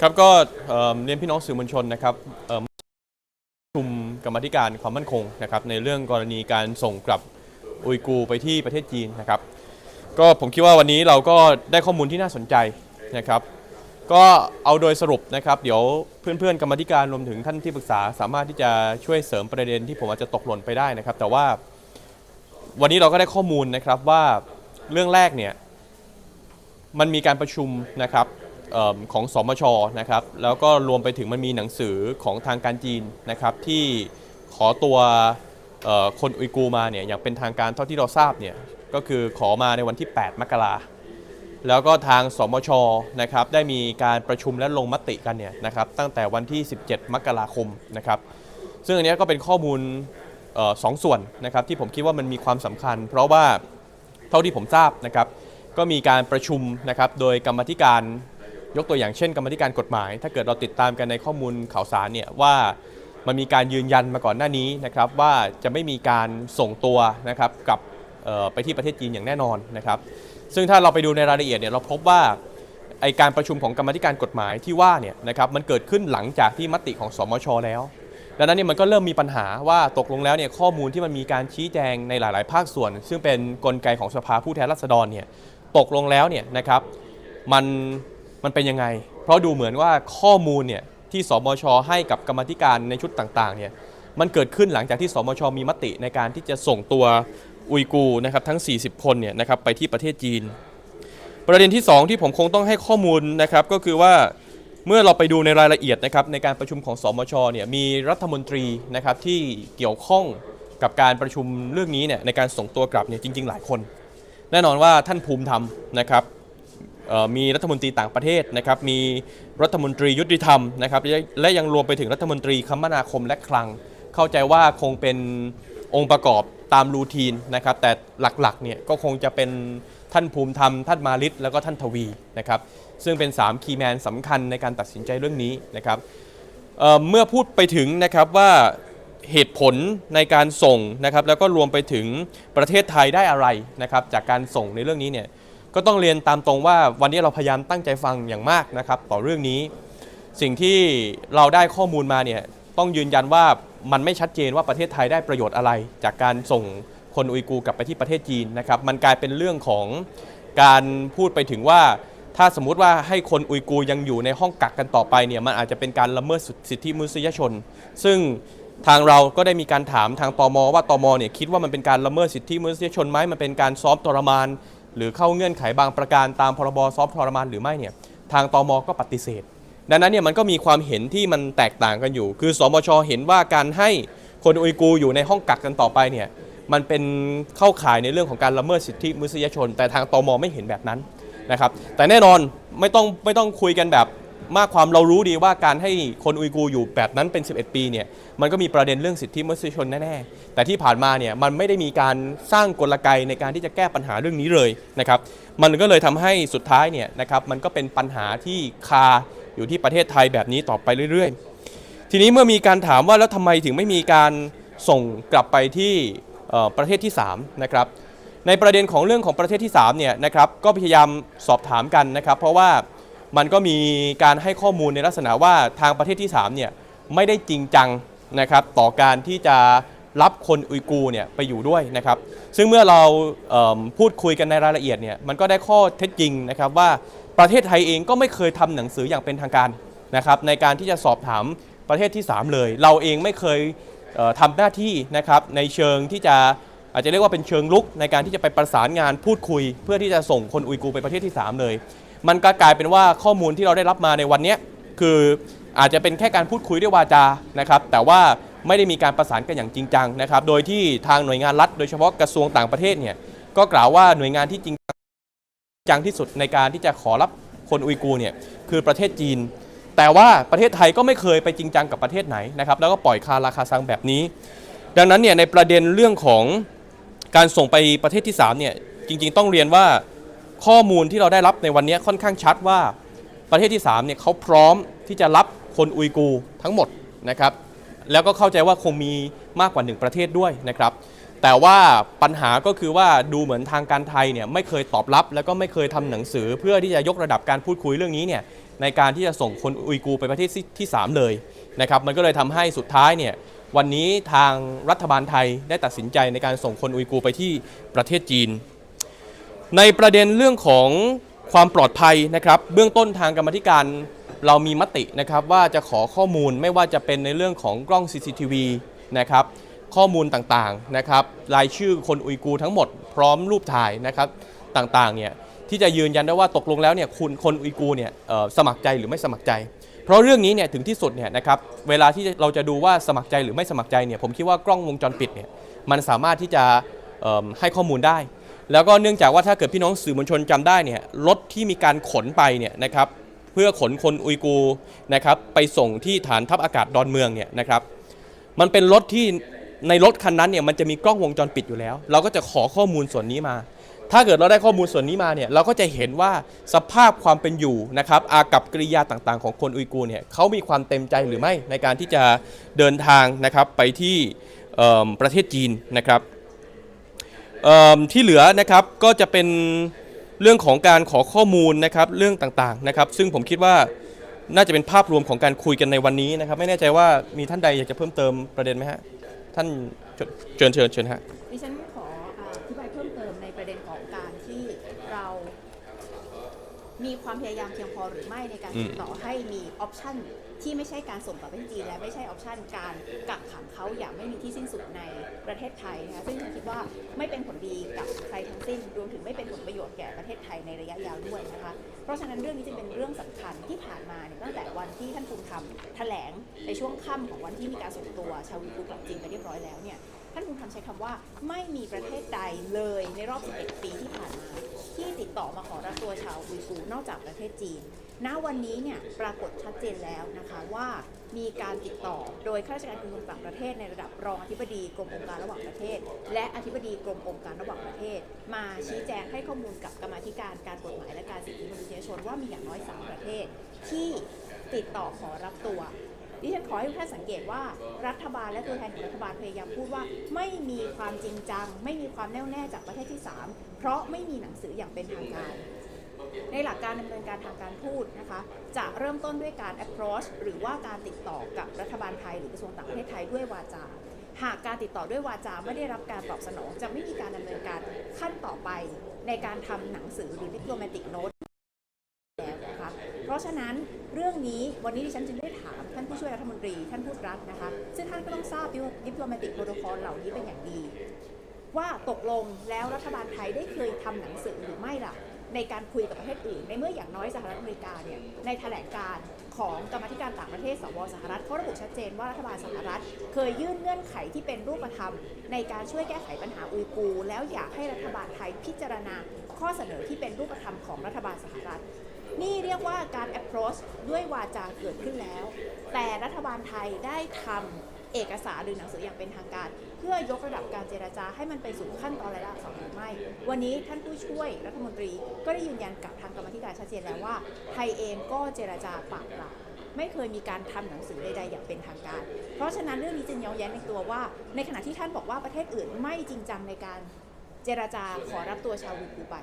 ครับก็เอ่อเรียนพี่น้องสื่อมวลชนนะครับเอ่อประชุมกรรมาธิการความมั่นคงนะครับในเรื่องกรณีการส่งกลับอุยกูร์ไปที่ประเทศจีนนะครับก็ผมคิดว่าวันนี้เราก็ได้ข้อมูลที่น่าสนใจนะครับก็เอาโดยสรุปนะครับ เดี๋ยวเพื่อนๆกรรมาธิการรวมถึงท่านที่ปรึกษา สามารถที่จะช่วยเสริมประเด็นที่ผมอาจจะตกหล่นไปได้นะครับ แต่ว่าวันนี้เราก็ได้ข้อมูลนะครับว่าเรื่องแรกเนี่ยมันมีการประชุมนะครับ ของสมชนะครับแล้วก็รวมไปถึงมันมีหนังสือของทางการจีนนะครับที่ขอตัวคนอุยกูมาเนี่ยอย่างเป็นทางการเท่าที่เราทราบเนี่ยก็คือขอมาในวันที่ 8 มกราแล้วก็ทางสมชนะครับได้มีการประชุมและลงมติกันเนี่ยนะครับตั้งแต่วันที่ 17 มกราคมนะครับซึ่งอันนี้ก็เป็นข้อมูลออสองส่วนนะครับที่ผมคิดว่ามันมีความสำคัญ เพราะว่าเท่าที่ผมทราบนะครับก็มีการประชุมนะครับโดยกรรมธิการ ยกตัวอย่างเช่น กรรมธิการกฎหมาย ถ้าเกิดเราติดตามกันในข้อมูลข่าวสารเนี่ยว่ามันมีการยืนยันมาก่อนหน้านี้นะครับว่าจะไม่มีการส่งตัวนะครับกลับไปที่ประเทศจีนอย่างแน่นอนนะครับ ซึ่งถ้าเราไปดูในรายละเอียดเนี่ยเราพบว่าไอการประชุมของกรรมธิการกฎหมายที่ว่าเนี่ยนะครับมันเกิดขึ้นหลังจากที่มติของสมชแล้ว ดังนั้นเนี่ยมันก็เริ่มมีปัญหาว่าตกลงแล้วเนี่ยข้อมูลที่มันมีการชี้แจงในหลาย ๆ ภาคส่วน ซึ่งเป็นกลไกของสภาผู้แทนราษฎรเนี่ยตกลงแล้วเนี่ยนะครับมัน มันเป็นยังไง เพราะดูเหมือนว่าข้อมูลเนี่ยที่สมชให้กับกรรมธิการในชุดต่างๆเนี่ยมันเกิดขึ้นหลังจากที่สมชมีมติในการที่จะส่งตัวอุยกูนะครับทั้ง 40 คนเนี่ยนะครับไปที่ประเทศจีน ประเด็นที่ 2 ที่ผมคงต้องให้ข้อมูลนะครับก็คือว่าเมื่อเราไปดูในรายละเอียดนะครับในการประชุมของสมชเนี่ยมีรัฐมนตรีนะครับที่เกี่ยวข้องกับการประชุมเรื่องนี้เนี่ยในการส่งตัวกลับเนี่ยจริง ๆ หลายคน แน่นอนว่าท่านภูมิธรรมนะครับ มีรัฐมนตรีต่างประเทศนะครับ มีรัฐมนตรียุติธรรมนะครับ และยังรวมไปถึงรัฐมนตรีคมนาคมและคลัง เข้าใจว่าคงเป็นองค์ประกอบตามรูทีนนะครับ แต่หลักๆเนี่ยก็คงจะเป็นท่านภูมิธรรม ท่านมาลิตแล้วก็ท่านทวีนะครับ ซึ่งเป็น3คีย์แมนสำคัญในการตัดสินใจเรื่องนี้นะครับเเมื่อพูดไปถึงนะครับว่าเหตุผลในการส่งนะครับแล้วก็รวมไปถึงประเทศไทยได้อะไรนะครับจากการส่งในเรื่องนี้เนี่ย ก็ต้องเรียนตามตรงว่าวันนี้เราพยายามตั้งใจฟังอย่างมากนะครับ ต่อเรื่องนี้ สิ่งที่เราได้ข้อมูลมาเนี่ยต้องยืนยันว่ามันไม่ชัดเจนว่าประเทศไทยได้ประโยชน์อะไร จากการส่งคนอุยกูร์กลับไปที่ประเทศจีนนะครับ มันกลายเป็นเรื่องของการพูดไปถึงว่า ถ้าสมมุติว่าให้คนอุยกูร์ยังอยู่ในห้องกักกันต่อไปเนี่ยมันอาจจะเป็นการละเมิดสิทธิมนุษยชน ซึ่งทางเราก็ได้มีการถามทางตมว่าตมเนี่ยคิดว่ามันเป็นการละเมิดสิทธิมนุษยชนไหมมันเป็นการซ้อมทรมาน หรือเข้าเงื่อนไขบางประการตามพรบซอฟทรมานหรือไม่เนี่ยทางตมก็ปฏิเสธ ดังนั้นเนี่ยมันก็มีความเห็นที่มันแตกต่างกันอยู่ คือสมชเห็นว่าการให้คนอุยกูอยู่ในห้องกักกันต่อไปเนี่ยมันเป็นเข้าข่ายในเรื่องของการละเมิดสิทธิมนุษยชน แต่ทางตมไม่เห็นแบบนั้นนะครับแต่แน่นอนไม่ต้องไม่ต้องคุยกันแบบ มากความเรารู้ดีว่าการให้คนอุยกูอยู่แบบนั้นเป็น 11 ปีเนี่ยมันก็มีประเด็นเรื่องสิทธิมนุษยชนแน่ๆแต่ที่ผ่านมาเนี่ยมันไม่ได้มีการสร้างกลไกในการที่จะแก้ปัญหาเรื่องนี้เลยนะครับมันก็เลยทำให้สุดท้ายเนี่ยนะครับมันก็เป็นปัญหาที่คาอยู่ที่ประเทศไทยแบบนี้ต่อไปเรื่อยๆ ทีนี้เมื่อมีการถามว่าแล้วทำไมถึงไม่มีการส่งกลับไปที่ประเทศที่3นะครับในประเด็นของเรื่องของประเทศที่3เนี่ยนะครับก็พยายามสอบถามกันนะครับ เพราะว่า มันก็มีการให้ข้อมูลในลักษณะว่าทางประเทศที่3เนี่ยไม่ได้จริงจังนะครับต่อการที่จะรับคนอุยกูเนี่ยไปอยู่ด้วยนะครับ ซึ่งเมื่อเราเพูดคุยกันในรายละเอียดเนี่ยมันก็ได้ข้อเท็จจริงนะครับว่าประเทศไทยเองก็ไม่เคยทำหนังสืออย่างเป็นทางการนะครับในการที่จะสอบถามประเทศที่ 3 เลย เราเองไม่เคยเอ่อทำหน้าที่นะครับในเชิงที่จะอาจจะเรียกว่าเป็นเชิงลุกในการที่จะไปประสานงานพูดคุย เพื่อที่จะส่งคนอุยกูไปประเทศที่ 3 เลย มันก็กลายเป็นว่าข้อมูลที่เราได้รับมาในวันนี้คืออาจจะเป็นแค่การพูดคุยด้วยวาจานะครับ แต่ว่าไม่ได้มีการประสานกันอย่างจริงจังนะครับ โดยที่ทางหน่วยงานรัฐ โดยเฉพาะกระทรวงต่างประเทศเนี่ยก็กล่าวว่าหน่วยงานที่จริงจังที่สุดในการที่จะขอรับคนอุยกูเนี่ยคือประเทศจีน แต่ว่าประเทศไทยก็ไม่เคยไปจริงจังกับประเทศไหนนะครับ แล้วก็ปล่อยคาราคาซังแบบนี้ ดังนั้นเนี่ยในประเด็นเรื่องของการส่งไปประเทศที่3เนี่ยจริง ๆ ต้องเรียนว่า ข้อมูลที่เราได้รับในวันนี้ค่อนข้างชัดว่าประเทศที่3เนี่ยเขาพร้อมที่จะรับคนอุยกูทั้งหมดนะครับแล้วก็เข้าใจว่าคงมีมากกว่า 1 ประเทศด้วยนะครับแต่ว่าปัญหาก็คือว่าดูเหมือนทางการไทยเนี่ยไม่เคยตอบรับ แล้วก็ไม่เคยทำหนังสือเพื่อที่จะยกระดับการพูดคุยเรื่องนี้เนี่ยในการที่จะส่งคนอุยกูไปประเทศที่ 3 เลยนะครับมันก็เลยทำให้สุดท้ายเนี่ยวันนี้ทางรัฐบาลไทยได้ตัดสินใจในการส่งคนอุยกูไปที่ประเทศจีน ในประเด็นเรื่องของความปลอดภัยนะครับ เบื้องต้นทางกรรมธิการเรามีมตินะครับว่าจะขอข้อมูลไม่ว่าจะเป็นในเรื่องของกล้อง CCTV นะครับข้อมูลต่างๆนะครับรายชื่อคนอุยกูทั้งหมดพร้อมรูปถ่ายนะครับต่างๆเนี่ยที่จะยืนยันได้ว่าตกลงแล้วเนี่ยคุณคนอุยกูเนี่ยสมัครใจหรือไม่สมัครใจ เพราะเรื่องนี้เนี่ยถึงที่สุดเนี่ยนะครับเวลาที่เราจะดูว่าสมัครใจหรือไม่สมัครใจเนี่ยผมคิดว่ากล้องวงจรปิดเนี่ยมันสามารถที่จะให้ข้อมูลได้ แล้วก็เนื่องจากว่าถ้าเกิดพี่น้องสื่อมวลชนจำได้เนี่ยรถที่มีการขนไปเนี่ยนะครับเพื่อขนคนอุยกูนะครับไปส่งที่ฐานทัพอากาศดอนเมืองเนี่ยนะครับมันเป็นรถที่ในรถคันนั้นเนี่ยมันจะมีกล้องวงจรปิดอยู่แล้ว เราก็จะขอข้อมูลส่วนนี้มา ถ้าเกิดเราได้ข้อมูลส่วนนี้มาเนี่ยเราก็จะเห็นว่าสภาพความเป็นอยู่นะครับอากับกริยาต่างๆ ของคนอุยกูเนี่ยเขามีความเต็มใจหรือไม่ในการที่จะเดินทางนะครับไปที่ประเทศจีนนะครับ ที่เหลือนะครับก็จะเป็นเรื่องของการขอข้อมูลนะครับเรื่องต่างๆนะครับ ซึ่งผมคิดว่าน่าจะเป็นภาพรวมของการคุยกันในวันนี้นะครับ ไม่แน่ใจว่ามีท่านใดอยากจะเพิ่มเติมประเด็นไหมฮะท่านเชิญเชิญเชิญฮะดิฉันขออ่าอธิบายเพิ่มเติมในประเด็นของการที่เรามีความพยายามเพียงพอหรือไม่ในการติดต่อให้มีออปชัน ที่ไม่ใช่การส่งกลับปจีนและไม่ใช่ออปชันการกักขังเขาอย่างไม่มีที่สิ้นสุดในประเทศไทยนะคะซึ่งคิดว่าไม่เป็นผลดีกับใครทั้งสิ้น รวมถึงไม่เป็นผลประโยชน์แก่ประเทศไทยในระยะยาวด้วยนะคะเพราะฉะนั้นเรื่องนี้จึงเป็นเรื่องสำคัญที่ผ่านมาเนี่ยตั้งแต่วันที่ท่านภูมิธรรมแถลงในช่วงค่ำของวันที่มีการส่งตัวชาวอุยกูร์กลับจีนไปเรียบร้อยแล้วเนี่ย ท่านภูมิธรรมใช้คำว่าไม่มีประเทศใดเลยในรอบ 11 ปีที่ผ่านมาที่ติดต่อมาขอรับตัวชาวอุยกูนอกจากประเทศจีน ณ วันนี้เนี่ยปรากฏชัดเจนแล้วนะคะว่ามีการติดต่อโดยข้าราชการกระทรวงต่างประเทศในระดับรองอธิบดีกรมองค์การระหว่างประเทศ และอธิบดีกรมองค์การระหว่างประเทศ มาชี้แจงให้ข้อมูลกับกรรมาธิการการกฎหมายและการสิทธิมนุษยชนว่ามีอย่างน้อย 3 ประเทศ ที่ติดต่อขอรับตัว ดิฉันขอให้ทุกท่านสังเกตว่ารัฐบาลและตัวแทนของรัฐบาลพยายามพูดว่า ไม่มีความจริงจัง ไม่มีความแน่วแน่จากประเทศที่ 3 เพราะไม่มีหนังสืออย่างเป็นทางการ ในหลักการดำเนินการทางการทูตนะคะ จะเริ่มต้นด้วยการ approach หรือว่าการติดต่อกับรัฐบาลไทยหรือกระทรวงต่างประเทศไทยด้วยวาจาหากการติดต่อด้วยวาจาไม่ได้รับการตอบสนอง จะไม่มีการดำเนินการขั้นต่อไปในการทำหนังสือหรือ diplomatic note แล้วนะคะเพราะฉะนั้น เรื่องนี้วันนี้ดิฉันจึงได้ถามท่านผู้ช่วยรัฐมนตรีท่านพูดรัฐนะคะซึ่งท่านก็ต้องทราบดิปโลมาติกโปรโตคอลเหล่านี้เป็นอย่างดี ว่าตกลงแล้วรัฐบาลไทยได้เคยทำหนังสือหรือไม่ล่ะ ในการคุยกับประเทศอื่น ในเมื่ออย่างน้อยสหรัฐอเมริกาเนี่ยในแถลงการของกรรมธิการต่างประเทศสวสหรัฐเขาระบุชัดเจนว่ารัฐบาลสหรัฐ เคยยื่นเงื่อนไขที่เป็นรูปธรรม ในการช่วยแก้ไขปัญหาอุยกูร์แล้วอยากให้รัฐบาลไทยพิจารณาข้อเสนอที่เป็นรูปธรรมของรัฐบาลสหรัฐ นี่เรียกว่าการ approach ด้วยวาจาเกิดขึ้นแล้ว แต่รัฐบาลไทยได้ทำเอกสารหรือหนังสืออย่างเป็นทางการ เพื่อยกระดับการเจรจาให้มันไปสู่ขั้นตอนระอักษรหรือไม่ วันนี้ท่านผู้ช่วยรัฐมนตรีก็ได้ยืนยันกับทางกรรมธิการชัดเจนแล้วว่า ไทยเองก็เจรจาปากเปล่าไม่เคยมีการทำหนังสือใดๆอย่างเป็นทางการ เพราะฉะนั้นเรื่องนี้จึงย้อนแย้งในตัวว่า ในขณะที่ท่านบอกว่าประเทศอื่นไม่จริงจังในการเจรจาขอรับตัวชาวอุยกูไป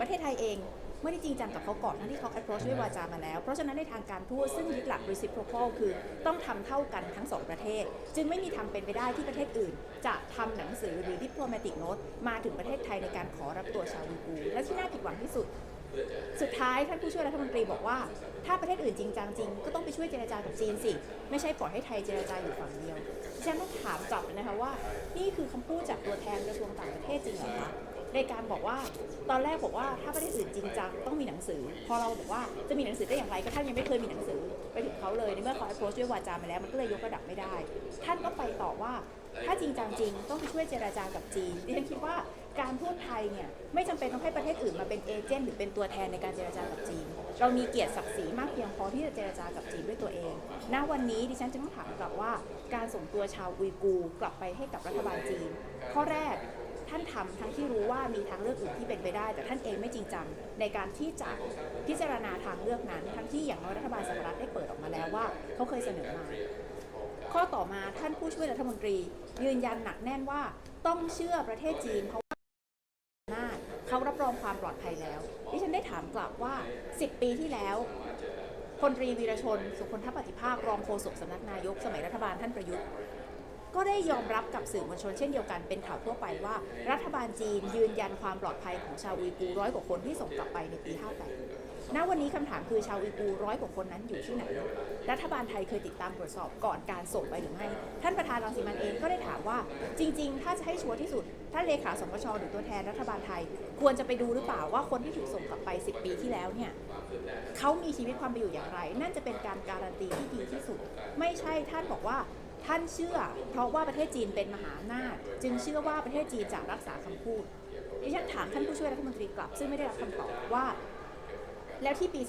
ประเทศไทยเอง ไม่ได้จริงจังกับเขาก่อนทั้งที่เขา approach ด้วยวาจามาแล้ว เพราะฉะนั้นในทางการทูตซึ่งยึดหลัก reciprocal คือต้องทำเท่ากันทั้งสองประเทศ จึงไม่มีทางเป็นไปได้ที่ประเทศอื่น จะทำหนังสือหรือ diplomatic note มาถึงประเทศไทยในการขอรับตัวชาวอุยกูร์และที่น่าผิดหวังที่สุดสุดท้ายท่านผู้ช่วยรัฐมนตรีบอกว่า ถ้าประเทศอื่นจริงจังจริงก็ต้องไปช่วยเจรจากับจีนสิ ไม่ใช่ปล่อยให้ไทยเจรจาอยู่ฝั่งเดียวดิฉันต้องถามกลับเลยนะคะว่า นี่คือคำพูดจากตัวแทนกระทรวงต่างประเทศจริงเหรอคะ ในการบอกว่าตอนแรกบอกว่าถ้าประเทศอื่นจริงจังต้องมีหนังสือ พอเราบอกว่าจะมีหนังสือได้อย่างไรก็ท่านยังไม่เคยมีหนังสือไปถึงเขาเลยในเมื่อเขา approach ด้วยวาจามาแล้วมันก็เลยยกระดับไม่ได้ ท่านก็ไปต่อว่าถ้าจริงจังจริงต้องไปช่วยเจราจากับจีนดิฉันคิดว่าการพูดไทยเนี่ยไม่จำเป็นต้องให้ประเทศอื่นมาเป็นเอเจนต์หรือเป็นตัวแทนในการเจราจากับจีน เรามีเกียรติศักดิ์ศรีมากเพียงพอที่จะเจราจากับจีนด้วยตัวเอง ณ วันนี้ดิฉันจึงต้องถามกลับว่า การส่งตัวชาวอุยกูกลับไปให้กับรัฐบาลจีน ข้อแรก ท่านทำทั้งที่รู้ว่ามีทางเลือกอื่นที่เป็นไปได้ แต่ท่านเองไม่จริงจังในการที่จะพิจารณาทางเลือกนั้น ทั้งที่อย่างน้อยรัฐบาลสหรัฐได้เปิดออกมาแล้วว่าเขาเคยเสนอมา ข้อต่อมาท่านผู้ช่วยรัฐมนตรี ยืนยันหนักแน่นว่าต้องเชื่อประเทศจีนเพราะว่านาเขารับรองความปลอดภัยแล้วดิฉันได้ถามกลับว่า 10 ปีที่แล้วพลตรีวีรชน สุคนทปฏิภาครองโฆษกสำนักนายกสมัยรัฐบาลท่านประยุทธ์ ก็ได้ยอมรับกับสื่อมวลชนเช่นเดียวกันเป็นข่าวทั่วไปว่า รัฐบาลจีนยืนยันความปลอดภัยของชาวอุยกูร้อยกว่าคนที่ส่งกลับไปในปี 58ณวันนี้คำถามคือชาวอุยกูร์ร้อยกว่าคนนั้นอยู่ที่ไหน รัฐบาลไทยเคยติดตามตรวจสอบก่อนการส่งไปหรือไม่ท่านประธานรังสิมันเองก็ได้ถามว่า จริง ๆ ถ้าจะให้ชัวร์ที่สุดท่านเลขาสมชหรือตัวแทนรัฐบาลไทย ควรจะไปดูหรือเปล่าว่าคนที่ถูกส่งกลับไป 10 ปีที่แล้วเนี่ยเขามีชีวิตความเป็นอยู่อย่างไร นั่นจะเป็นการการันตีที่ดีที่สุด ไม่ใช่ท่านบอกว่า ท่านเชื่อ เพราะว่าประเทศจีนเป็นมหาอำนาจ จึงเชื่อว่าประเทศจีนจะรักษาคำพูดดิฉันถามท่านผู้ช่วยรัฐมนตรีกลับ ซึ่งไม่ได้รับคำตอบว่า แล้วที่ปี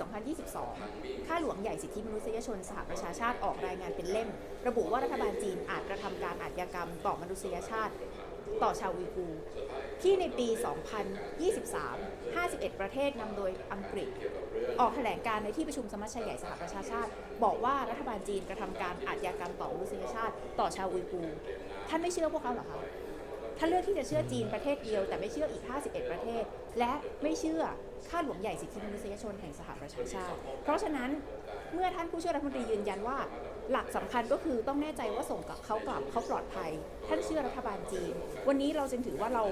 2022 ข้าหลวงใหญ่สิทธิมนุษยชนสหประชาชาติออกรายงานเป็นเล่ม ระบุว่ารัฐบาลจีนอาจกระทำการอาชญากรรมต่อมนุษยชาติ ต่อชาวอุยกูที่ในปี 2023 51 ประเทศนำโดยอังกฤษ ออกแถลงการในที่ประชุมสมัชชาใหญ่สหประชาชาติ บอกว่ารัฐบาลจีนกระทำการอาชญากรรมต่อมนุษยชาติ ต่อชาวอุยกูร์ท่านไม่เชื่อพวกเขาเหรอคะท่านเลือกที่จะเชื่อจีนประเทศเดียว แต่ไม่เชื่ออีก 51 ประเทศ และไม่เชื่อข้าหลวงใหญ่สิทธิมนุษยชนแห่งสหประชาชาติ เพราะฉะนั้นเมื่อท่านผู้ช่วยรัฐมนตรียืนยันว่า หลักสำคัญก็คือต้องแน่ใจว่าส่งกลับเขากลับเขาปลอดภัย ท่านเชื่อรัฐบาลจีน วันนี้เราจึงถือว่าเรา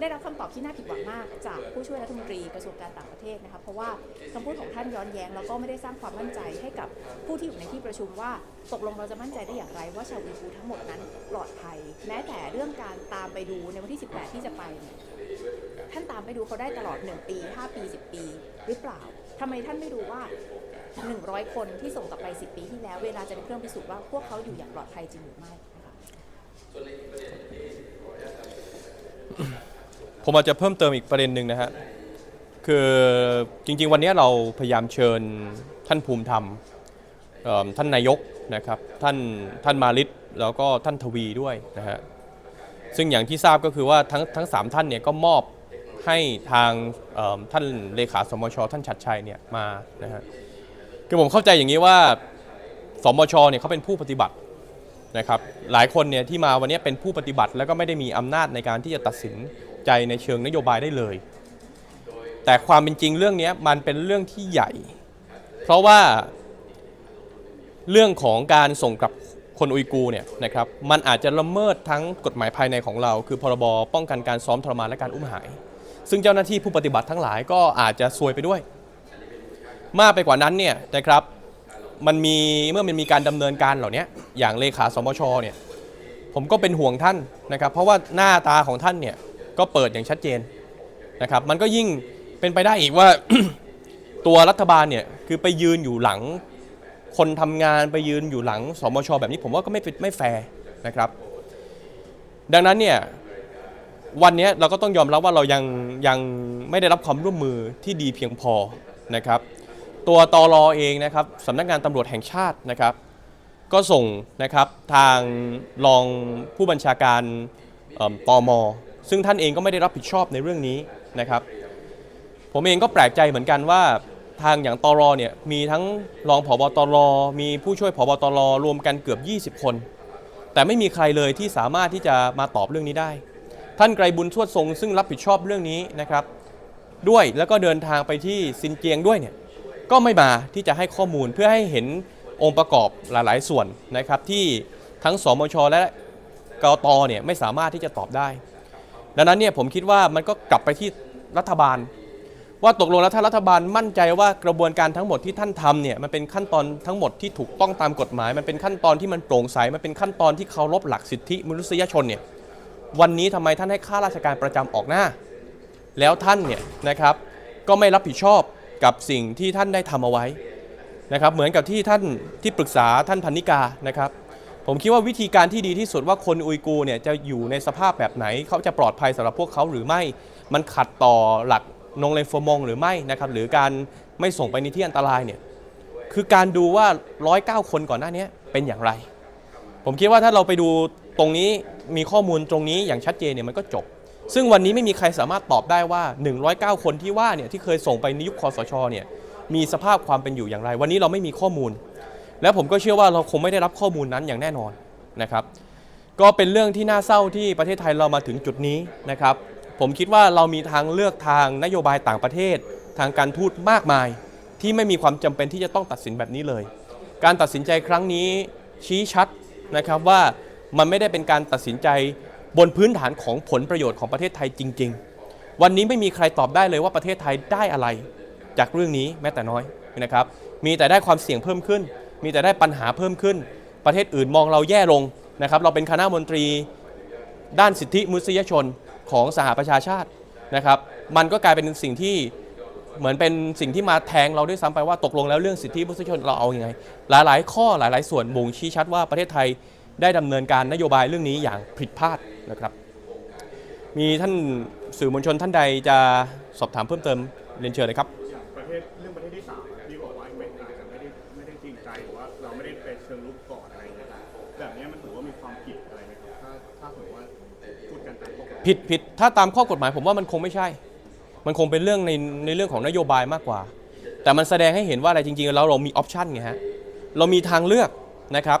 ได้รับคำตอบที่น่าผิดหวังมาก จากผู้ช่วยรัฐมนตรีกระทรวงการต่างประเทศนะคะเพราะว่าคำพูดของท่านย้อนแย้งแล้วก็ไม่ได้สร้างความมั่นใจให้กับผู้ที่อยู่ในที่ประชุมว่าตกลงเราจะมั่นใจได้อย่างไรว่าชาวอุยกูทั้งหมดนั้นปลอดภัย แม้แต่เรื่องการตามไปดูในวันที่ 18 ที่จะไป ท่านตามไปดูเขาได้ตลอด 1 ปี 5 ปี 10 ปี หรือเปล่าทำไมท่านไม่ดูว่า 100 คนที่ส่งกลับไป 10 ปีที่แล้ว เวลาจะเป็นเครื่องพิสูจน์ว่าพวกเขาอยู่อย่างปลอดภัยจริงหรือไม่ผมอาจจะเพิ่มเติมอีกประเด็นหนึ่งนะฮะคือจริงๆ วันนี้เราพยายามเชิญท่านภูมิธรรมท่านนายกนะครับท่านท่านมาลิตแล้วก็ท่านทวีด้วยนะฮะซึ่งอย่างที่ทราบก็คือว่าทั้งทั้งสามท่านเนี่ยก็มอบให้ทางท่านเลขาสมชท่านชัดชัยเนี่ยมานะฮะ คือผมเข้าใจอย่างนี้ว่าสมชเนี่ยเขาเป็นผู้ปฏิบัตินะครับ หลายคนเนี่ยที่มาวันนี้เป็นผู้ปฏิบัติ แล้วก็ไม่ได้มีอำนาจในการที่จะตัดสินใจในเชิงนโยบายได้เลย แต่ความเป็นจริงเรื่องนี้มันเป็นเรื่องที่ใหญ่ เพราะว่าเรื่องของการส่งกลับคนอุยกูเนี่ยนะครับมันอาจจะละเมิดทั้งกฎหมายภายในของเรา คือพรบป้องกันการซ้อมทรมานและการอุ้มหาย ซึ่งเจ้าหน้าที่ผู้ปฏิบัติทั้งหลายก็อาจจะซวยไปด้วย มากไปกว่านั้นเนี่ยนะครับมันมีเมื่อมันมีการดำเนินการเหล่านี้อย่างเลขาสมชเนี่ยผมก็เป็นห่วงท่านนะครับ เพราะว่าหน้าตาของท่านเนี่ยก็เปิดอย่างชัดเจนนะครับมันก็ยิ่งเป็นไปได้อีกว่าตัวรัฐบาลเนี่ยคือไปยืนอยู่หลัง คนทำงานไปยืนอยู่หลังสมชแบบนี้ผมว่าก็ไม่ไม่แฟร์นะครับ ดังนั้นเนี่ยวันนี้เราก็ต้องยอมรับว่าเรายังยังไม่ได้รับความร่วมมือที่ดีเพียงพอนะครับ ตัวตอรอเองนะครับสำนักงานตำรวจแห่งชาตินะครับ ก็ส่งนะครับทางรองผู้บัญชาการเอิ่มตมซึ่งท่านเองก็ไม่ได้รับผิดชอบในเรื่องนี้นะครับ ผมเองก็แปลกใจเหมือนกันว่าทางอย่างตรอเนี่ยมีทั้งรองผบตรมีผู้ช่วยผบตรรวมกันเกือบ 20 คน แต่ไม่มีใครเลยที่สามารถที่จะมาตอบเรื่องนี้ได้ ท่านไกรบุญทวดทรงซึ่งรับผิดชอบเรื่องนี้นะครับ ด้วยแล้วก็เดินทางไปที่ซินเจียงด้วยเนี่ย ก็ไม่มาที่จะให้ข้อมูลเพื่อให้เห็นองค์ประกอบหลาย ๆ ส่วนนะครับที่ทั้งสมชและกตเนี่ยไม่สามารถที่จะตอบได้ ดังนั้นเนี่ยผมคิดว่ามันก็กลับไปที่รัฐบาล ว่าตกลงแล้วถ้ารัฐบาลมั่นใจว่ากระบวนการทั้งหมดที่ท่านทำเนี่ยมันเป็นขั้นตอนทั้งหมดที่ถูกต้องตามกฎหมาย มันเป็นขั้นตอนที่มันโปร่งใสมันเป็นขั้นตอนที่เคารพหลักสิทธิมนุษยชนเนี่ยวันนี้ทำไมท่านให้ข้าราชการประจำออกหน้า แล้วท่านเนี่ยนะครับก็ไม่รับผิดชอบ กับสิ่งที่ท่านได้ทำเอาไว้นะครับเหมือนกับที่ท่านที่ปรึกษาท่านพันนิกานะครับผมคิดว่าวิธีการที่ดีที่สุดว่าคนอุยกูเนี่ยจะอยู่ในสภาพแบบไหน เขาจะปลอดภัยสำหรับพวกเขาหรือไม่ มันขัดต่อหลักนงเลนโฟมงหรือไม่นะครับหรือการไม่ส่งไปในที่อันตรายเนี่ยคือการดูว่า 109 คนก่อนหน้านี้เป็นอย่างไร ผมคิดว่าถ้าเราไปดูตรงนี้มีข้อมูลตรงนี้อย่างชัดเจนเนี่ยมันก็จบ ซึ่งวันนี้ไม่มีใครสามารถตอบได้ว่า 109 คนที่ว่าเนี่ยที่เคยส่งไปในยุคคอสชเนี่ยมีสภาพความเป็นอยู่อย่างไร วันนี้เราไม่มีข้อมูล แล้วผมก็เชื่อว่าเราคงไม่ได้รับข้อมูลนั้นอย่างแน่นอนนะครับ ก็เป็นเรื่องที่น่าเศร้าที่ประเทศไทยเรามาถึงจุดนี้นะครับ ผมคิดว่าเรามีทางเลือกทางนโยบายต่างประเทศ ทางการทูตมากมาย ที่ไม่มีความจำเป็นที่จะต้องตัดสินแบบนี้เลย การตัดสินใจครั้งนี้ชี้ชัดนะครับว่ามันไม่ได้เป็นการตัดสินใจ บนพื้นฐานของผลประโยชน์ของประเทศไทยจริง ๆ วันนี้ไม่มีใครตอบได้เลยว่าประเทศไทยได้อะไร จากเรื่องนี้แม้แต่น้อยนะครับ มีแต่ได้ความเสี่ยงเพิ่มขึ้น มีแต่ได้ปัญหาเพิ่มขึ้น ประเทศอื่นมองเราแย่ลงนะครับ เราเป็นคณะมนตรี ด้านสิทธิมนุษยชนของสหประชาชาตินะครับ มันก็กลายเป็นสิ่งที่เหมือนเป็นสิ่งที่มาแทงเราด้วยซ้ำไปว่าตกลงแล้วเรื่องสิทธิมนุษยชนเราเอาอยัางไง หลาย ๆ ข้อหลาย ๆ ส่วนบ่งชี้ชัดว่าประเทศไทยได้ดำเนินการนโยบายเรื่องนี้อย่างผิดพลาด นะครับมีท่านสื่อมวลชนท่านใดจะสอบถามเพิ่มเติมเรียนเชิญเลยครับอย่างประเทศเรื่องประเทศที่สามอะที่บอกว่าไม่อาจจะไม่ได้ไม่ได้จริงใจหรือว่าเราไม่ได้ไปเชิงลุกก่อนอะไรอย่างเงี้ยแบบเนี้ยมันถือว่ามีความผิดอะไรไหมครับถ้าถ้าสมมติว่าพูดกันตามข้อกฎหมายผิดผิดถ้าตามข้อกฎหมายผมว่ามันคงไม่ใช่ มันคงเป็นเรื่องในในเรื่องของนโยบายมากกว่า แต่มันแสดงให้เห็นว่าอะไรจริงๆแล้วเรามีออปชันไงฮะเรามีทางเลือกนะครับ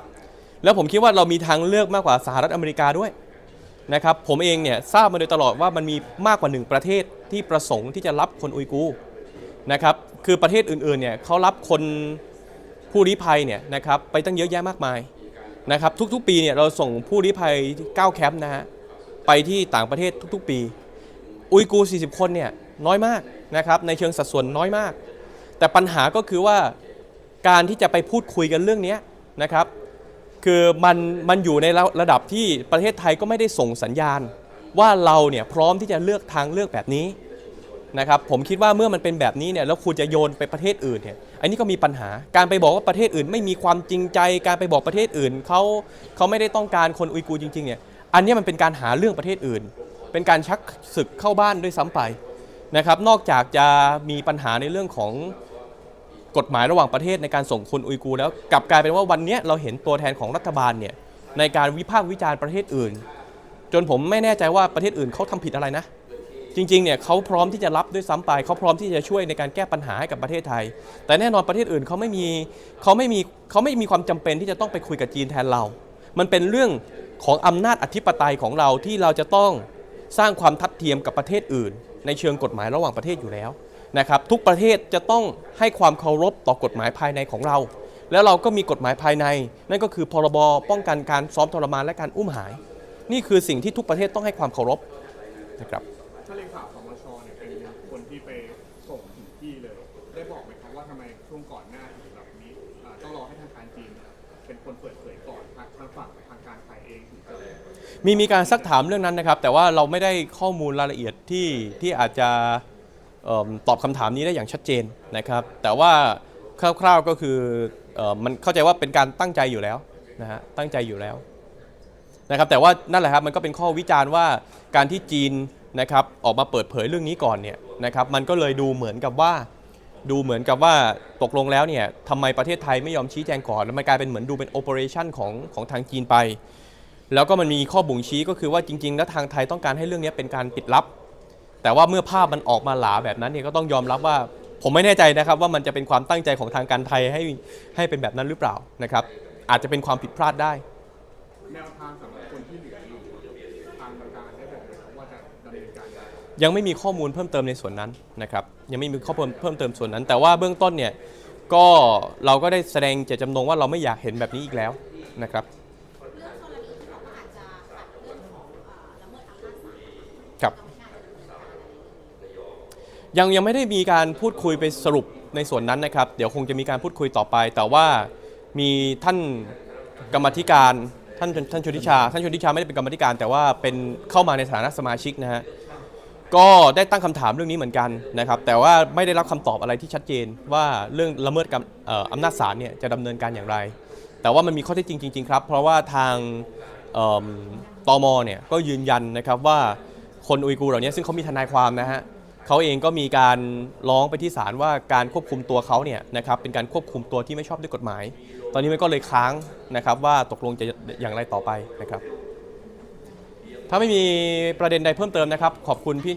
แล้วผมคิดว่าเรามีทางเลือกมากกว่าสหรัฐอเมริกาด้วย นะครับผมเองเนี่ยทราบมาโดยตลอดว่ามันมีมากกว่าหนึ่งประเทศที่ประสงค์ที่จะรับคนอุยกูร์นะครับคือประเทศอื่นๆเนี่ยเขารับคนผู้ลี้ภัยเนี่ยนะครับไปตั้งเยอะแยะมากมายนะครับทุกๆ ปีเนี่ยเราส่งผู้ลี้ภัย9แคมป์นะฮะไปที่ต่างประเทศทุกๆ ปี อุยกูร์40 คนเนี่ยน้อยมากนะครับในเชิงสัดส่วนน้อยมาก แต่ปัญหาก็คือว่าการที่จะไปพูดคุยกันเรื่องนี้นะครับ คือมันมันอยู่ในระระดับที่ประเทศไทยก็ไม่ได้ส่งสัญญาณ ว่าเราเนี่ยพร้อมที่จะเลือกทางเลือกแบบนี้นะครับผมคิดว่าเมื่อมันเป็นแบบนี้เนี่ยแล้วคุณจะโยนไปประเทศอื่นเนี่ยอันนี้ก็มีปัญหาการไปบอกว่าประเทศอื่น ไม่มีความจริงใจ การไปบอกประเทศอื่นเขาเขาไม่ได้ต้องการคนอุยกูร์จริงๆเนี่ยอันนี้มันเป็นการหาเรื่องประเทศอื่น เป็นการชักศึกเข้าบ้านด้วยซ้ำไปนะครับนอกจากจะมีปัญหาในเรื่องของ กฎหมายระหว่างประเทศในการส่งคนอุยกูแล้วกลับกลายเป็นว่าวันนี้เราเห็นตัวแทนของรัฐบาลเนี่ยในการวิพากษ์วิจารณ์ประเทศอื่น จนผมไม่แน่ใจว่าประเทศอื่นเขาทำผิดอะไรนะ จริงๆเนี่ยเขาพร้อมที่จะรับด้วยซ้ำไปเขาพร้อมที่จะช่วยในการแก้ปัญหาให้กับประเทศไทย แต่แน่นอนประเทศอื่นเขาไม่มีเขาไม่มีเขาไม่มีความจำเป็นที่จะต้องไปคุยกับจีนแทนเรา มันเป็นเรื่องของอำนาจอธิปไตยของเราที่เราจะต้องสร้างความทัดเทียมกับประเทศอื่น ในเชิงกฎหมายระหว่างประเทศอยู่แล้ว นะครับทุกประเทศจะต้องให้ความเคารพต่อกฎหมายภายในของเรา แล้วเราก็มีกฎหมายภายใน นั่นก็คือพรบป้องกันการซ้อมทรมานและการอุ้มหาย นี่คือสิ่งที่ทุกประเทศต้องให้ความเคารพนะครับถ้าเลขาสมชเนี่ยเป็นคนที่ไปส่งถึงที่เลย ได้บอกไหมครับว่าทำไมช่วงก่อนหน้าถึงแบบนี้อ่าต้องรอให้ทางการจีนเนี่ยเป็นคนเปิดเผยก่อนทางทางฝั่งทางการไทยเองถึงจะมีมีการซักถามเรื่องนั้นนะครับ แต่ว่าเราไม่ได้ข้อมูลรายละเอียดที่ที่อาจจะเอิ่ม ตอบคำถามนี้ได้อย่างชัดเจนนะครับ แต่ว่าคร่าวๆก็คืออมันเข้าใจว่าเป็นการตั้งใจอยู่แล้วนะฮะตั้งใจอยู่แล้วนะครับแต่ว่านั่นแหละครับมันก็เป็นข้อวิจารณ์ว่าการที่จีนนะครับออกมาเปิดเผยเรื่องนี้ก่อนเนี่ยนะครับมันก็เลยดูเหมือนกับว่าดูเหมือนกับว่าตกลงแล้วเนี่ยทำไมประเทศไทยไม่ยอมชี้แจงก่อนแล้วมันกลายเป็นเหมือนดูเป็นโอเปอเรชันของของทางจีนไป แล้วก็มันมีข้อบ่งชี้ก็คือว่าจริง ๆ แล้วทางไทยต้องการให้เรื่องนี้เป็นการปิดลับ แต่ว่าเมื่อภาพมันออกมาหลาแบบนั้นเนี่ยก็ต้องยอมรับว่าผมไม่แน่ใจนะครับว่ามันจะเป็นความตั้งใจของทางการไทยให้ให้เป็นแบบนั้นหรือเปล่านะครับ อาจจะเป็นความผิดพลาดได้แนวทางสำหรับคนที่เหลืออยู่ทางการได้บอกไหมครับว่าจะดำเนินการยังไงยังไม่มีข้อมูลเพิ่มเติมในส่วนนั้นนะครับยังไม่มีข้อมูลเพิ่มเติมส่วนนั้น แต่ว่าเบื้องต้นเนี่ยก็เราก็ได้แสดงเจตจำนงว่าเราไม่อยากเห็นแบบนี้อีกแล้วนะครับ ยังยังไม่ได้มีการพูดคุยไปสรุปในส่วนนั้นนะครับ เดี๋ยวคงจะมีการพูดคุยต่อไป แต่ว่ามีท่านกรรมธิการท่านท่านชนทิชา ท่านชนทิชาไม่ได้เป็นกรรมธิการ แต่ว่าเป็นเข้ามาในฐานะสมาชิกนะฮะก็ได้ตั้งคำถามเรื่องนี้เหมือนกันนะครับ แต่ว่าไม่ได้รับคำตอบอะไรที่ชัดเจนว่าเรื่องละเมิดกำเอ่ออำนาจศาลเนี่ยจะดำเนินการอย่างไร แต่ว่ามันมีข้อเท็จจริงจริงๆครับเพราะว่าทางเอิ่มตมเนี่ยก็ยืนยันนะครับว่าคนอุยกูเหล่านี้ซึ่งเขามีทนายความนะฮะ เขาเองก็มีการร้องไปที่ศาลว่าการควบคุมตัวเขาเนี่ยนะครับเป็นการควบคุมตัวที่ไม่ชอบด้วยกฎหมาย ตอนนี้มันก็เลยค้างนะครับว่าตกลงจะอย่างไรต่อไปนะครับ ถ้าไม่มีประเด็นใดเพิ่มเติมนะครับ ขอบคุณพี่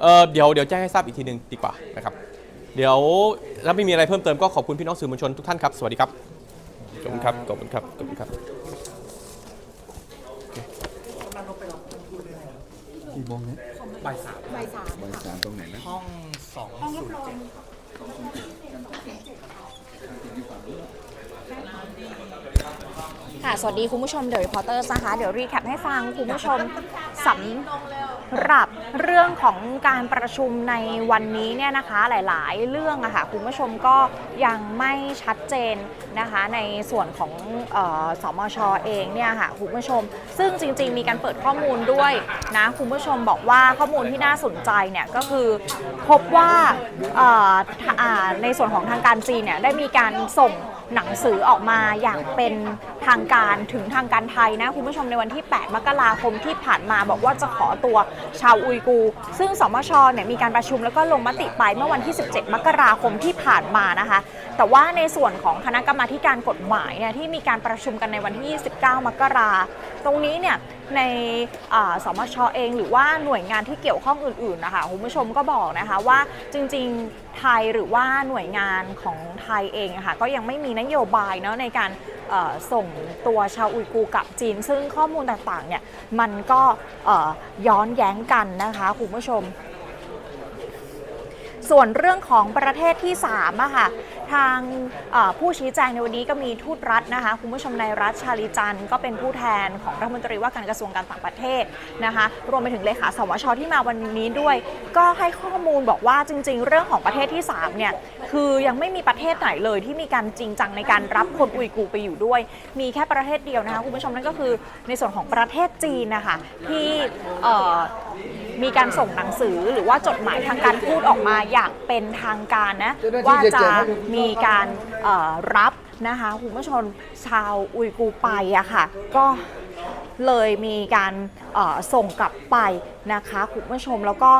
เออเดี๋ยวเดี๋ยวแจ้งให้ทราบอีกทีหนึ่งดีกว่านะครับ เดี๋ยวถ้าไม่มีอะไรเพิ่มเติมก็ขอบคุณพี่น้องสื่อมวลชนทุกท่านครับ สวัสดีครับ ขอบคุณครับ ขอบคุณครับ ขอบคุณครับกี่โมงเนี่ย บ่ายสามบ่ายสามบ่ายสามตรงไหนนะห้องสองห้องรับรอง ค่ะ สวัสดีคุณผู้ชมเดอะรีพอร์เตอร์นะคะ เดี๋ยวรีแคปให้ฟังคุณผู้ชมสำหรับเรื่องของการประชุมในวันนี้เนี่ยนะคะหลายๆ เรื่องอะค่ะคุณผู้ชมก็ยังไม่ชัดเจนนะคะในส่วนของออสมชเองเนี่ยค่ะคุณผู้ชม ซึ่งจริง ๆ มีการเปิดข้อมูลด้วยนะคุณผู้ชมบอกว่าข้อมูลที่น่าสนใจเนี่ยก็คือพบว่าในส่วนของทางการจีนเนี่ยได้มีการส่ง หนังสือออกมาอย่างเป็นทางการถึงทางการไทยนะคุณผู้ชมในวันที่ 8 มกราคมที่ผ่านมาบอกว่าจะขอตัวชาวอุยกู ซึ่งสมชเนี่ยมีการประชุมแล้วก็ลงมติไปเมื่อวันที่ 17 มกราคมที่ผ่านมานะคะ แต่ว่าในส่วนของคณะกรรมาการกฎหมายเนี่ยที่มีการประชุมกันในวันที่ 29 มกราตรงนี้เนี่ยในสมชเองหรือว่าหน่วยงานที่เกี่ยวข้องอื่นๆนะคะคุณผู้ชมก็บอกนะคะว่าจริงๆไทยหรือว่าหน่วยงานของไทยเองะค่ะก็ยังไม่มีนโยบายเนาะในการส่งตัวชาวอุยกูร์กลับจีน ซึ่งข้อมูลต่างๆเนี่ยมันก็ย้อนแย้งกันนะคะคุณผู้ชม ส่วนเรื่องของประเทศที่3อะค่ะ ทางเอ่อผู้ชี้แจงในวันนี้ก็มีทูตรัฐนะคะคุณผู้ชมในรัฐชาลีจันทร์ก็เป็นผู้แทนของรัฐมนตรีว่าการกระทรวงการต่างประเทศนะคะรวมไปถึงเลขาสวชที่มาวันนี้ด้วย ก็ให้ข้อมูลบอกว่าจริง ๆ เรื่องของประเทศที่3เนี่ยคือยังไม่มีประเทศไหนเลยที่มีการจริงจังในการรับคนอุยกูร์ไปอยู่ด้วย มีแค่ประเทศเดียวนะคะคุณผู้ชมนั่นก็คือในส่วนของประเทศจีนนะคะที่เอ่อมีการส่งหนังสือหรือว่าจดหมายทางการพูดออกมาอย่างเป็นทางการนะเจ้าหน้าที่ว่าจะจะแจกให้ดูมีการรับนะคะคุณผู้ชมชาวอุยกูร์ไปอะค่ะ ก็เลยมีการส่งกลับไปนะคะคุณผู้ชมแล้วก็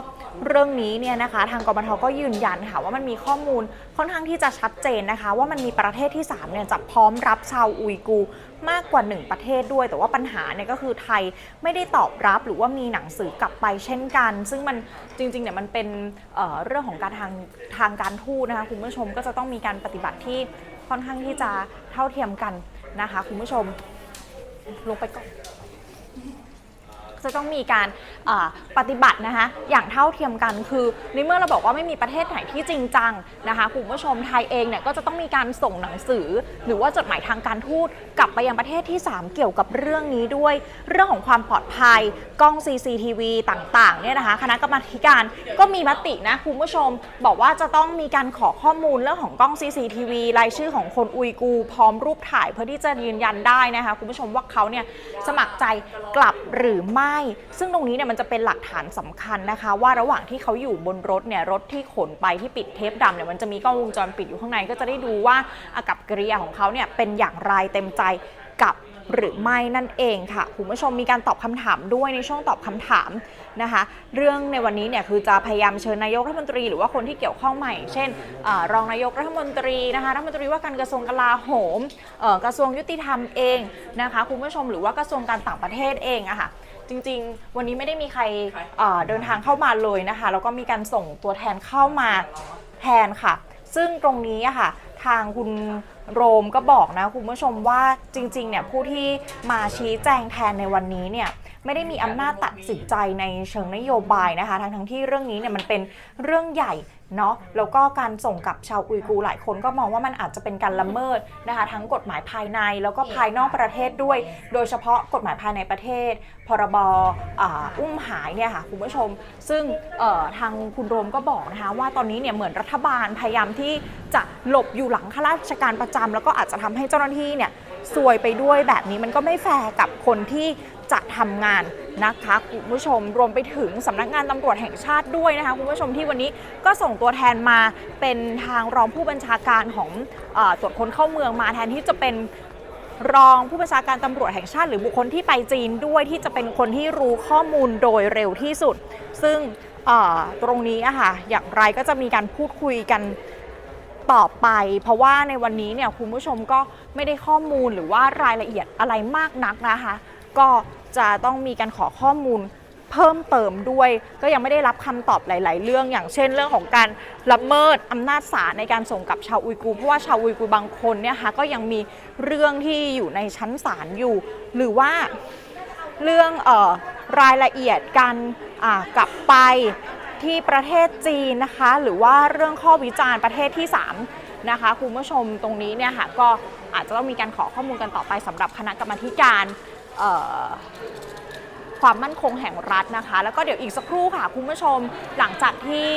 เรื่องนี้เนี่ยนะคะทางกบทก็ยืนยันค่ะว่ามันมีข้อมูลค่อนข้างที่จะชัดเจนนะคะ ว่ามันมีประเทศที่3เนี่ยจะพร้อมรับชาวอุยกูร์มากกว่า 1 ประเทศด้วย แต่ว่าปัญหาเนี่ยก็คือไทยไม่ได้ตอบรับหรือว่ามีหนังสือกลับไปเช่นกัน ซึ่งมันจริงๆเนี่ยมันเป็นเเรื่องของการทางทางการทูตนะคะคุณผู้ชมก็จะต้องมีการปฏิบัติที่ค่อนข้างที่จะเท่าเทียมกันนะคะคุณผู้ชมลงไปก่อน จะต้องมีการปฏิบัตินะคะอย่างเท่าเทียมกันคือในเมื่อเราบอกว่าไม่มีประเทศไหนที่จริงจังนะคะคุณผู้ชมไทยเองเนี่ยก็จะต้องมีการส่งหนังสือ หรือว่าจดหมายทางการทูตกลับไปยังประเทศที่ 3 เกี่ยวกับเรื่องนี้ด้วย เรื่องของความปลอดภัยกล้อง CCTV ต่างๆเนี่ยนะคะคณะกรรมาการก็มีมตินะคุณผู้ชม บอกว่าจะต้องมีการขอข้อมูลเรื่องของกล้อง CCTV รายชื่อของคนอุยกูพร้อมรูปถ่ายเพื่อที่จะยืนยันได้นะคะคุณผู้ชมว่าเขาเนี่ยสมัครใจกลับหรือไม่ซึ่งตรงนี้เนี่ยมันจะเป็นหลักฐานสำคัญนะคะ ว่าระหว่างที่เขาอยู่บนรถเนี่ยรถที่ขนไปที่ปิดเทปดำเนี่ยมันจะมีกล้องวงจรปิดอยู่ข้างในก็จะได้ดูว่าอากับกิริยาของเขาเนี่ยเป็นอย่างไรเต็มใจกับหรือไม่นั่นเองค่ะคุณผู้ชมมีการตอบคำถามด้วยในช่วงตอบคำถามนะคะ เรื่องในวันนี้เนี่ยคือจะพยายามเชิญนายกรัฐมนตรีหรือว่าคนที่เกี่ยวข้องใหม่ เช่นอรองนายกรัฐมนตรีนะคะรัฐมนตรีว่าการกระทรวงกลาโหมกระทรวงยุติธรรมเองนะคะคุณผู้ชมหรือว่ากระทรวงการต่างประเทศเองอะค่ะ จริง ๆ วันนี้ไม่ได้มีใครเอ่อเดินทางเข้ามาเลยนะคะ แล้วก็มีการส่งตัวแทนเข้ามาแทนค่ะ ซึ่งตรงนี้อะค่ะ ทางคุณโรมก็บอกนะคุณผู้ชมว่าจริง ๆ เนี่ยผู้ที่มาชี้แจงแทนในวันนี้เนี่ยไม่ได้มีอำนาจตัดสินใจในเชิงนโยบายนะคะ ทั้งทั้งๆที่เรื่องนี้เนี่ยมันเป็นเรื่องใหญ่ เนาะแล้วก็การส่งกลับชาวอุยกูร์หลายคนก็มองว่ามันอาจจะเป็นการละเมิดนะคะทั้งกฎหมายภายในแล้วก็ภายนอกประเทศด้วย โดยเฉพาะกฎหมายภายในประเทศ พรบอ่าอุ้มหายเนี่ยค่ะคุณผู้ชม ซึ่งเอ่อทางคุณโรมก็บอกนะคะว่าตอนนี้เนี่ยเหมือนรัฐบาลพยายามที่จะหลบอยู่หลังข้าราชการประจำแล้วก็อาจจะทำให้เจ้าหน้าที่เนี่ยซวยไปด้วยแบบนี้มันก็ไม่แฟร์กับคนที่จะทำงาน นะคะคุณผู้ชมรวมไปถึงสำนักงานตำรวจแห่งชาติด้วยนะคะคุณผู้ชมที่วันนี้ก็ส่งตัวแทนมาเป็นทางรองผู้บัญชาการของอตรวจคนเข้าเมืองมาแทนที่จะเป็นรองผู้บัญชาการตำรวจแห่งชาติ หรือบุคคลที่ไปจีนด้วยที่จะเป็นคนที่รู้ข้อมูลโดยเร็วที่สุด ซึ่งตรงนี้อะค่ะอย่างไรก็จะมีการพูดคุยกันต่อไป เพราะว่าในวันนี้เนี่ยคุณผู้ชมก็ไม่ได้ข้อมูลหรือว่ารายละเอียดอะไรมากนักนะคะ ก็ จะต้องมีการขอข้อมูลเพิ่มเติมด้วย ก็ยังไม่ได้รับคำตอบหลาย ๆ เรื่อง อย่างเช่น เรื่องของการละเมิดอำนาจศาลในการส่งกลับชาวอุยกูร์เพราะว่าชาวอุยกูร์บางคนเนี่ยค่ะก็ยังมีเรื่องที่อยู่ในชั้นศาลอยู่ หรือว่าเรื่องออรายละเอียดการกลับไปที่ประเทศจีนนะคะ หรือว่าเรื่องข้อวิจารณ์ประเทศที่ 3 นะคะคุณผู้ชมตรงนี้เนี่ยค่ะก็อาจจะต้องมีการขอข้อมูลกันต่อไปสำหรับคณะกรรมธิการ ความมั่นคงแห่งรัฐนะคะ แล้วก็เดี๋ยวอีกสักครู่ค่ะ คุณผู้ชมหลังจากที่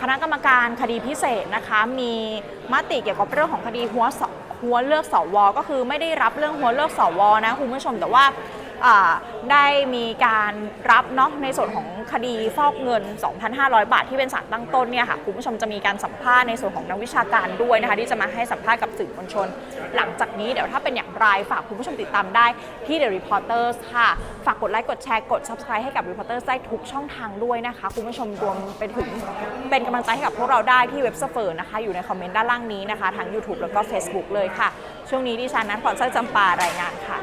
คณะกรรมการคดีพิเศษนะคะ มีมติเกี่ยวกับเรื่องของคดีหัวหัวเลือกสว ก็คือไม่ได้รับเรื่องหัวเลือกสวนะคุณผู้ชมแต่ว่า ได้มีการรับเนาะในส่วนของคดีฟอกเงิน 2,500 บาทที่เป็นสารตั้งต้นเนี่ยค่ะคุณผู้ชมจะมีการสัมภาษณ์ในส่วนของนักวิชาการด้วยนะคะที่จะมาให้สัมภาษณ์กับสื่อมวลชน หลังจากนี้เดี๋ยวถ้าเป็นอย่างไรฝากคุณผู้ชมติดตามได้ที่ The Reporters ค่ะ ฝากกดไลค์กดแชร์กด Subscribe ให้กับ Reporters ได้ทุกช่องทางด้วยนะคะ คุณผู้ชมรวมไปถึงเป็นกำลังใจให้กับพวกเราได้ที่เว็บเซฟเฟอร์นะคะ อยู่ในคอมเมนต์ด้านล่างนี้นะคะทั้ง YouTube แล้วก็ Facebook เลยค่ะ ช่วงนี้ดิฉันนั้นพรสร้อยจำปารายงานค่ะ